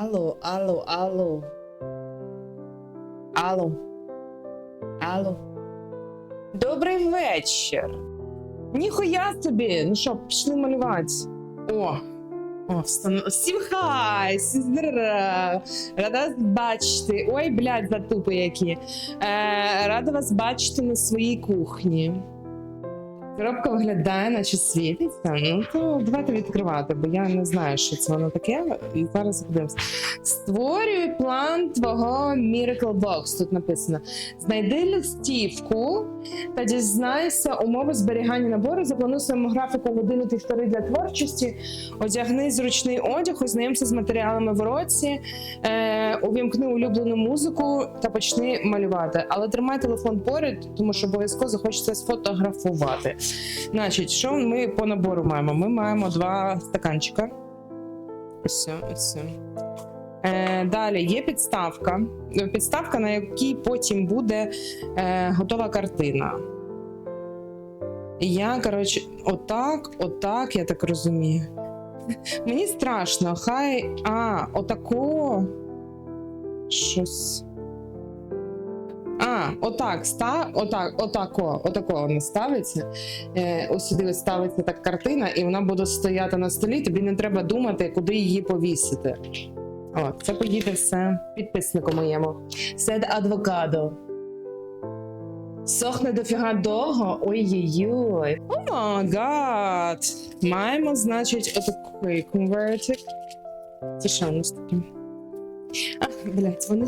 Алло, алло, алло. Алло. Алло. Добрий вечір. Ніхуя собі. Ну що, пішли малювати. О. О, встан... Всім хай! Всім! Рада вас бачити. Ой, блядь, затупи які. Е, рада вас бачити на своїй кухні. Коробка виглядає, наче світиться. Ну то давайте відкривати, бо я не знаю, що це воно таке. І зараз подивимося. Створюй план твого Miracle Box. Тут написано: знайди листівку та дізнайся умови зберігання набору, заплануй своєму графіку годину півтори для творчості, одягни зручний одяг, ознайомся з матеріалами в році, е, увімкни улюблену музику та почни малювати. Але тримай телефон поряд, тому що обов'язково захочеться сфотографувати. Значить, що ми по набору маємо? Ми маємо два стаканчика. Ось, ось. Е, далі є підставка. Підставка, на якій потім буде е, готова картина. Я, коротше, отак, отак, я так розумію. Мені страшно, хай. А, отако. Щось. Отак, ста, отак, отако, отако воно ставиться. Е, ось сюди ставиться так картина, і вона буде стояти на столі. Тобі не треба думати, куди її повісити. О, це поїде все підписнику моєму. Сед адвокадо. Сохне дофіга довго. Ой-ой-ой. О май гад. Маємо, значить, отакий конвертик. Це що у нас таке? А, блядь, вони.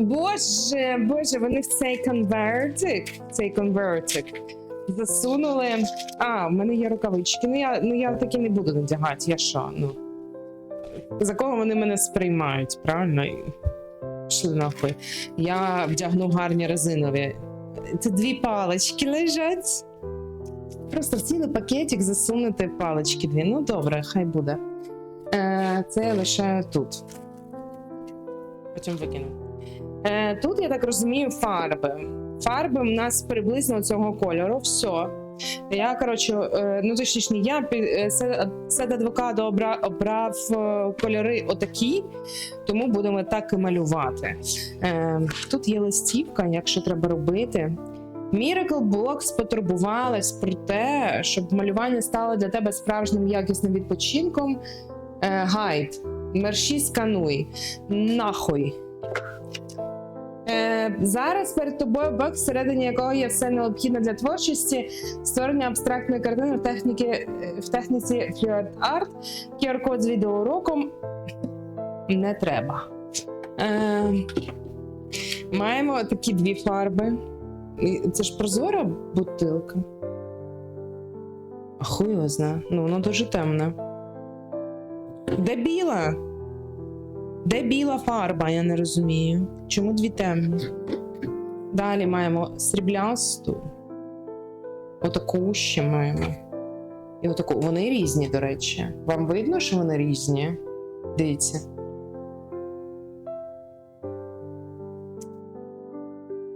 Боже, боже, вони в цей конвертик, цей конвертик засунули. А, в мене є рукавички. Ну я, ну я таки не буду надягати. Я що? Ну. За кого вони мене сприймають, правильно? Пішли нахуй. Я вдягну гарні резинові. Це дві палички лежать. Просто в цілий пакетик засунути палички дві. Ну добре, хай буде. Е, це я лишаю тут. Потім викину. Е, тут, я так розумію, фарби. Фарби у нас приблизно цього кольору. Все. Я, коротше, е, ну точніше, я е, Сед Сед адвокадо обрав, обрав е, кольори отакі, тому будемо так і малювати. Е, тут є листівка, якщо треба робити. Miracle Box потурбувалась про те, щоб малювання стало для тебе справжнім якісним відпочинком. Е, гайд. Мерші скануй. Нахуй. Е, зараз перед тобою бокс, всередині якого є все необхідне для творчості, створення абстрактної картини в, техніки, е, в техніці Fluid Art, QR-код з відеоуроком не треба. Е, маємо такі дві фарби. Це ж прозора бутилка. Хуй його знає. Ну, воно дуже темне. Де біла? Де біла фарба, я не розумію. Чому дві темні? Далі маємо сріблясту. Отаку ще маємо. І отаку. Вони різні, до речі. Вам видно, що вони різні? Дивіться.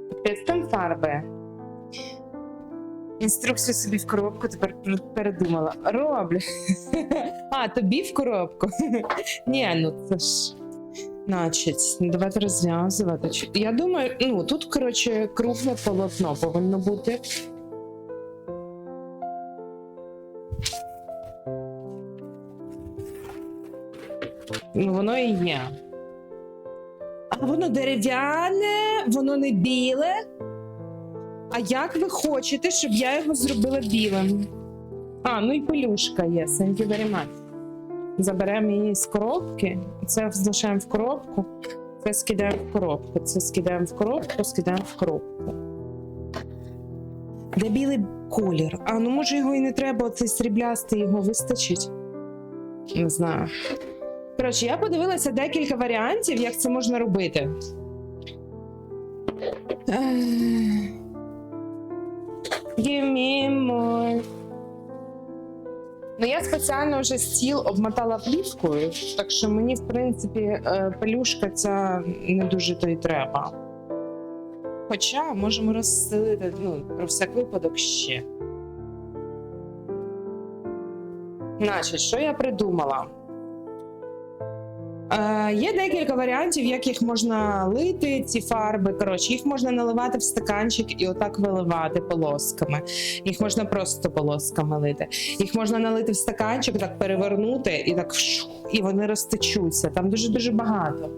Капець там фарби. Інструкцію собі в коробку тепер передумала. Роблю. А, тобі в коробку. Ні, ну це ж. Значить, ну, давайте розв'язувати. Я думаю, ну тут, коротше, кругле полотно повинно бути. Ну, воно і є. А воно дерев'яне, воно не біле. А як ви хочете, щоб я його зробила білим? А, ну і пелюшка є, thank you very much. Заберемо її з коробки, це залишаємо в коробку, це скидаємо в коробку, це скидаємо в коробку, скидаємо в коробку. Де білий колір? А ну може його і не треба, оцей сріблястий його вистачить? Не знаю. Коротше, я подивилася декілька варіантів, як це можна робити. Give me more. Ну, я спеціально вже стіл обмотала плівкою, так що мені, в принципі, е, пелюшка ця не дуже то й треба. Хоча можемо розстелити, ну, про всяк випадок ще. Значить, що я придумала? Е, є декілька варіантів, як їх можна лити, ці фарби. Коротше, їх можна наливати в стаканчик і отак виливати полосками. Їх можна просто полосками лити. Їх можна налити в стаканчик, так перевернути і так і вони розтечуться. Там дуже дуже багато.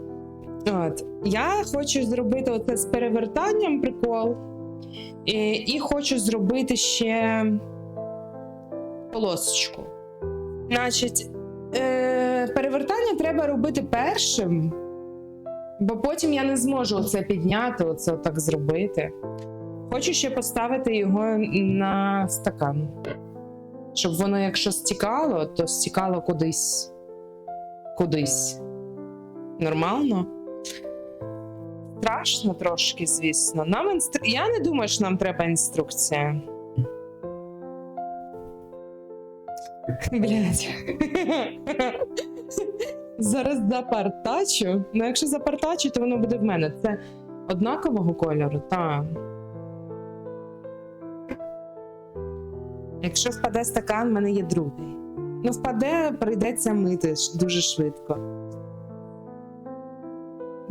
От я хочу зробити оце з перевертанням прикол. І, і хочу зробити ще полосочку. Значить, е, перевертання треба робити першим, бо потім я не зможу оце підняти, оце так зробити. Хочу ще поставити його на стакан. Щоб воно, якщо стікало, то стікало кудись. Кудись. Нормально? Страшно трошки, звісно. Нам інстру... Я не думаю, що нам треба інструкція. Блять. Зараз запартачу. Ну, якщо запартачу, то воно буде в мене. Це однакового кольору, так. Якщо впаде стакан, в мене є другий. Ну, впаде, прийдеться мити дуже швидко.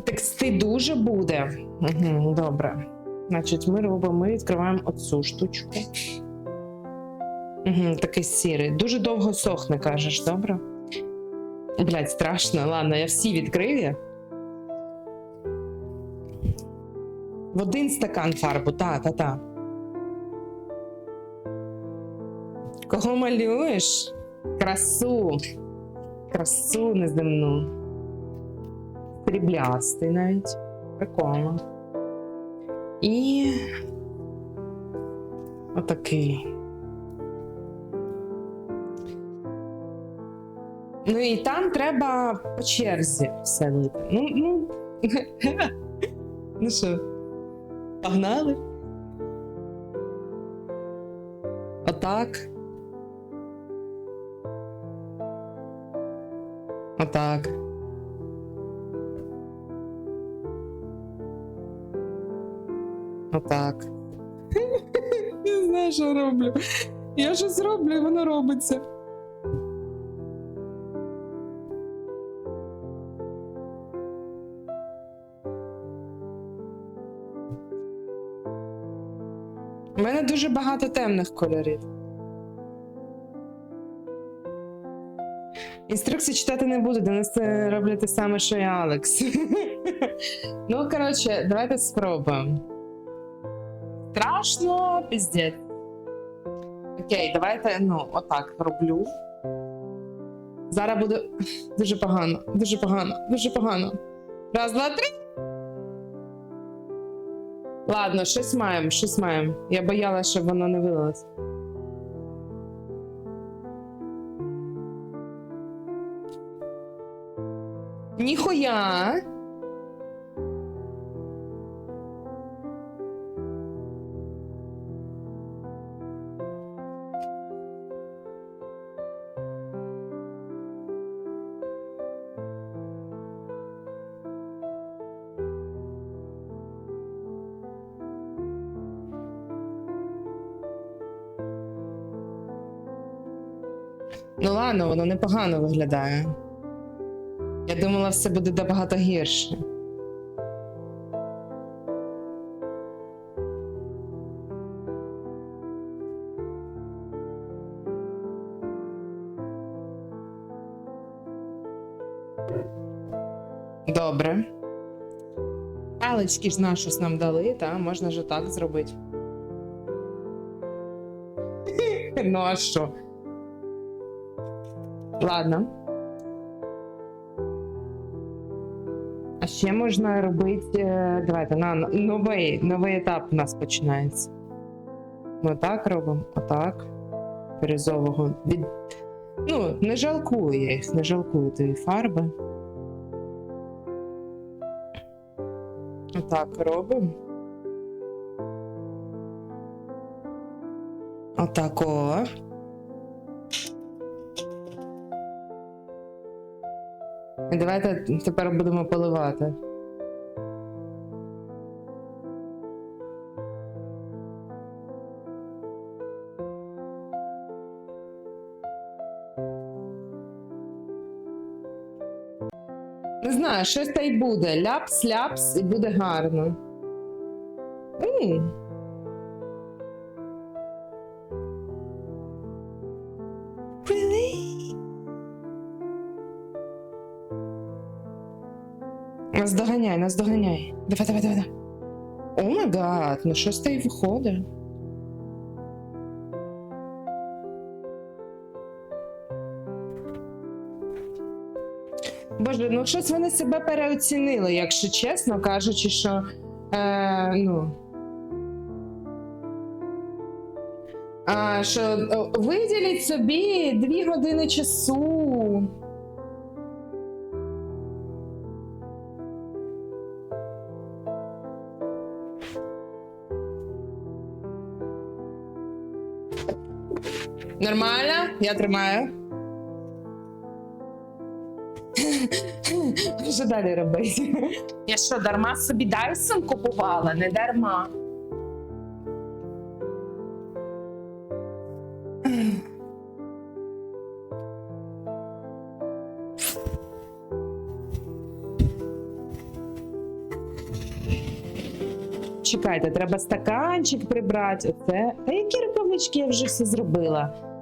Тексти дуже буде. Добре. Значить, ми робимо, ми відкриваємо оцю штучку. Угу, такий сірий. Дуже довго сохне, кажеш, добре? Блять, страшно. Ладно, я всі відкрию. В один стакан фарбу, та, та, та. Кого малюєш? Красу. Красу неземну. Сріблястий навіть. Прикольно. І. Отакий. Ну і там треба по черзі все лити. Ну, ну. ну що, погнали? Отак. Отак. Отак. Я знаю, що роблю. Я щось роблю, і воно робиться. Дуже багато темних кольорів. Інструкції читати не буду, Денис це роблять те саме, що і Алекс. ну, коротше, давайте спробуємо. Страшно, піздець. Окей, давайте, ну, отак роблю. Зараз буде дуже погано, дуже погано, дуже погано. Раз, два, три. Ладно, щось маємо, щось маємо. Я боялася, щоб воно не вилилось. Ніхуя. Ну ладно, воно непогано виглядає. Я думала, все буде набагато гірше. Добре. Палички ж на щось нам дали, та можна ж так зробити. ну а що? Ладно. А ще можна робити. е, Давайте на новий, новий етап у нас починається. Ми отак робимо, отак. Бірюзового. Від... Ну, не жалкую я їх, не жалкую тої фарби. Отак робимо. Отак І давайте тепер будемо поливати. Не знаю, щось та й буде. Ляпс, ляпс, і буде гарно. М. Наздоганяй, наздоганяй. Давай, давай, давай. О май гад, ну щось та й виходить. Боже, ну щось вони себе переоцінили, якщо чесно, кажучи, що е, ну. А, що виділіть собі дві години часу. Нормально? Я тримаю. Що далі робити? Я що, дарма собі Дайсон купувала? Не дарма. Чекайте, треба стаканчик прибрати. Оце. Та які рукавички я вже все зробила?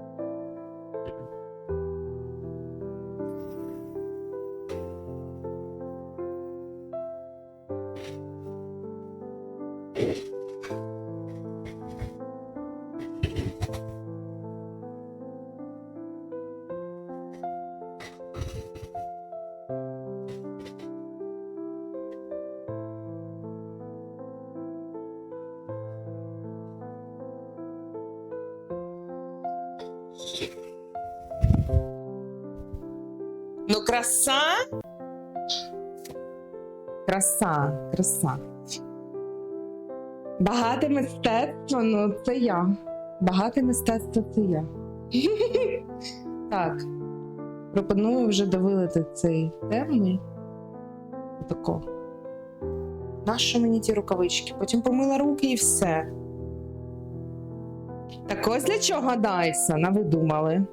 Ну, краса. Краса, краса. Багате мистецтво, ну це я. Багате мистецтво це я. так. Пропоную вже довилити цей темний. Отако. Нащо мені ті рукавички? Потім помила руки і все. Так ось для чого Дайсона, ви думали?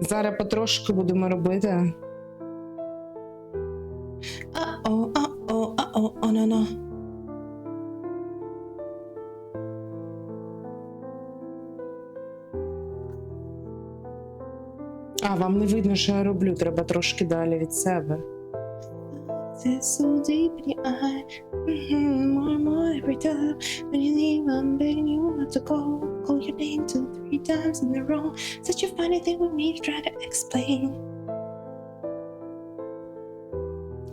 Зараз потрошки будемо робити. А-о, а-о, а-о, а-на-на. А, вам не видно, що я роблю, треба трошки далі від себе. Це so deep in your eye. Mhm, More and more every time. When you leave, I'm begging you not to go. Call your name two, three times in a row. Such a funny thing with me to try to explain.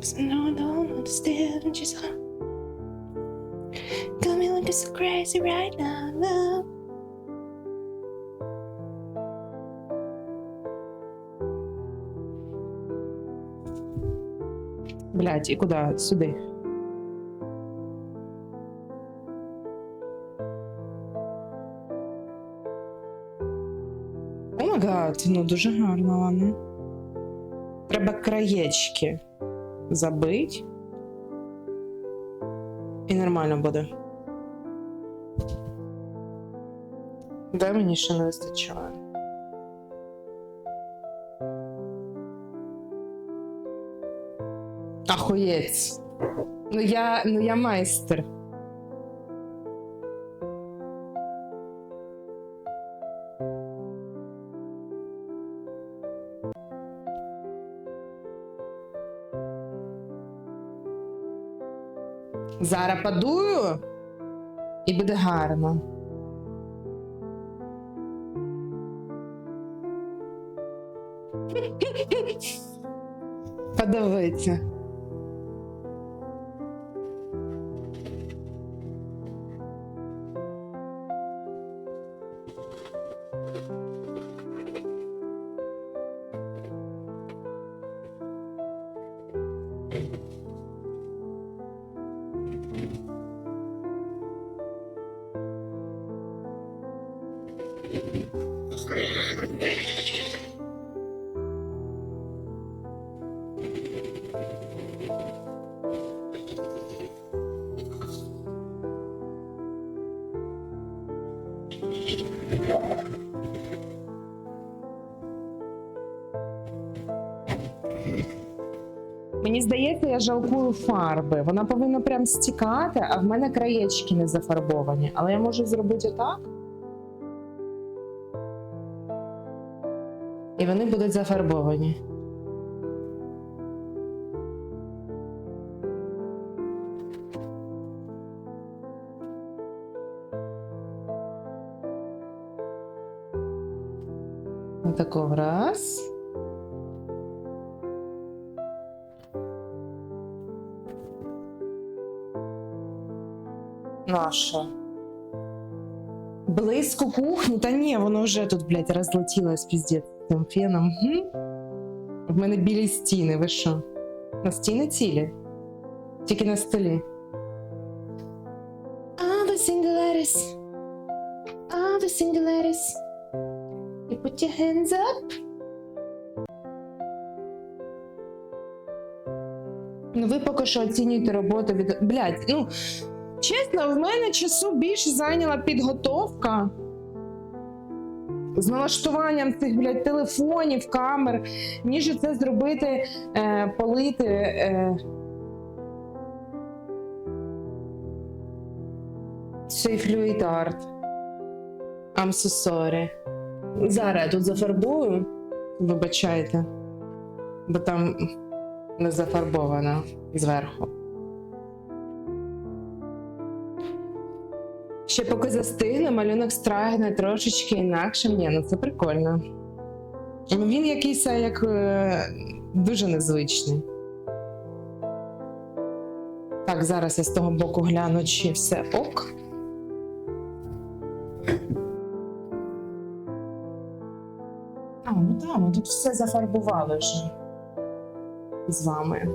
So no, I don't understand. Just uh, got me looking so crazy right now, love. Блять, і куди? Сюди. О гад, ну дуже гарно вона. Треба краєчки забить. І нормально буде. Де мені ще не вистачає? Ахуєць. Ну я, ну я майстер. Зараз подую і буде гарно. Подивіться. Мені здається, я жалкую фарби. Вона повинна прям стікати, а в мене краєчки не зафарбовані. Але я можу зробити отак. І вони будуть зафарбовані. Отако раз. Наша. Близько кухні? Та ні, воно вже тут, блядь, розлетілось піздець цим феном. Гм? В мене білі стіни, ви що? На стіни цілі? Тільки на столі. Ah, the singularis. Ah, the singularis. Put your hands up. Ну, ви поки що оцінюєте роботу від. Блядь, ну. Чесно, в мене часу більше зайняла підготовка. З налаштуванням цих, блядь, телефонів, камер, ніж це зробити, е, полити. Е... Цей флюїд арт. I'm so sorry. Зараз я тут зафарбую, вибачайте, бо там не зафарбовано зверху. Ще поки застигне, малюнок страгне трошечки інакше. Ні, ну це прикольно. Він якийсь як е, дуже незвичний. Так, зараз я з того боку гляну, чи все ок. А, ну так, ми тут все зафарбували вже з вами.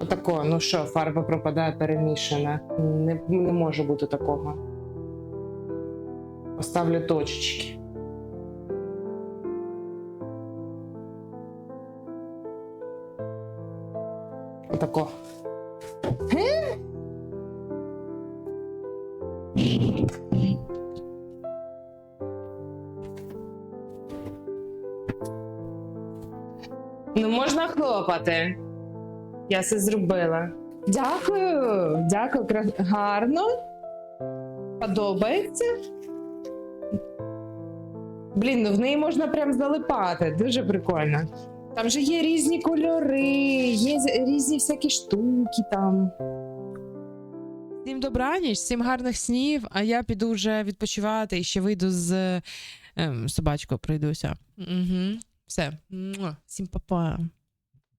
Отако, ну що, фарба пропадає перемішана. Не, не може бути такого. Поставлю точечки. Отако. Ну, можна хлопати. Я все зробила. Дякую, дякую, гарно. Подобається. Блін, ну в неї можна прям залипати. Дуже прикольно. Там же є різні кольори, є різні всякі штуки там. Всім добраніч, всім гарних снів, а я піду вже відпочивати і ще вийду з ем, собачкою пройдуся. Угу. Все. Всім па-па.